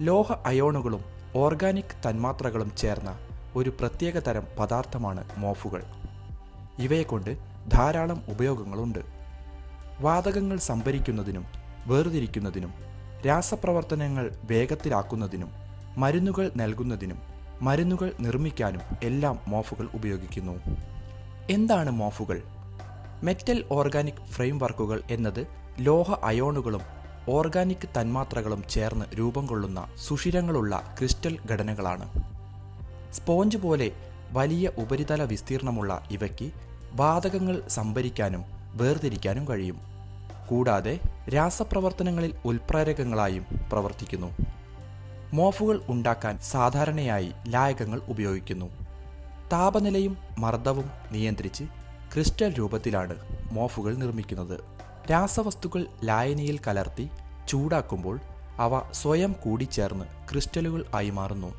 ലോഹ അയോണുകളും ഓർഗാനിക് തന്മാത്രകളും ചേർന്ന ഒരു പ്രത്യേക തരം പദാർത്ഥമാണ് മോഫുകൾ. ഇവയെക്കൊണ്ട് ധാരാളം ഉപയോഗങ്ങളുണ്ട്. വാതകങ്ങൾ സംഭരിക്കുന്നതിനും വേർതിരിക്കുന്നതിനും രാസപ്രവർത്തനങ്ങൾ വേഗത്തിലാക്കുന്നതിനും മരുന്നുകൾ നൽകുന്നതിനും മരുന്നുകൾ നിർമ്മിക്കാനും എല്ലാം മോഫുകൾ ഉപയോഗിക്കുന്നു. എന്താണ് മോഫുകൾ? മെറ്റൽ ഓർഗാനിക് ഫ്രെയിംവർക്കുകൾ എന്നത് ലോഹ അയോണുകളും ഓർഗാനിക് തന്മാത്രകളും ചേർന്ന് രൂപം കൊള്ളുന്ന സുഷിരങ്ങളുള്ള ക്രിസ്റ്റൽ ഘടനകളാണ്. സ്പോഞ്ച് പോലെ വലിയ ഉപരിതല വിസ്തീർണമുള്ള ഇവയ്ക്ക് വാതകങ്ങൾ സംഭരിക്കാനും വേർതിരിക്കാനും കഴിയും. കൂടാതെ രാസപ്രവർത്തനങ്ങളിൽ ഉൽപ്രേരകങ്ങളായും പ്രവർത്തിക്കുന്നു. മോഫുകൾ ഉണ്ടാക്കാൻ സാധാരണയായി ലായകങ്ങൾ ഉപയോഗിക്കുന്നു. താപനിലയും മർദ്ദവും നിയന്ത്രിച്ച് ക്രിസ്റ്റൽ രൂപത്തിലാണ് മോഫുകൾ നിർമ്മിക്കുന്നത്. രാസവസ്തുക്കൾ ലായനിയിൽ കലർത്തി ചൂടാക്കുമ്പോൾ അവ സ്വയം കൂടിച്ചേർന്ന് ക്രിസ്റ്റലുകൾ ആയി മാറുന്നു.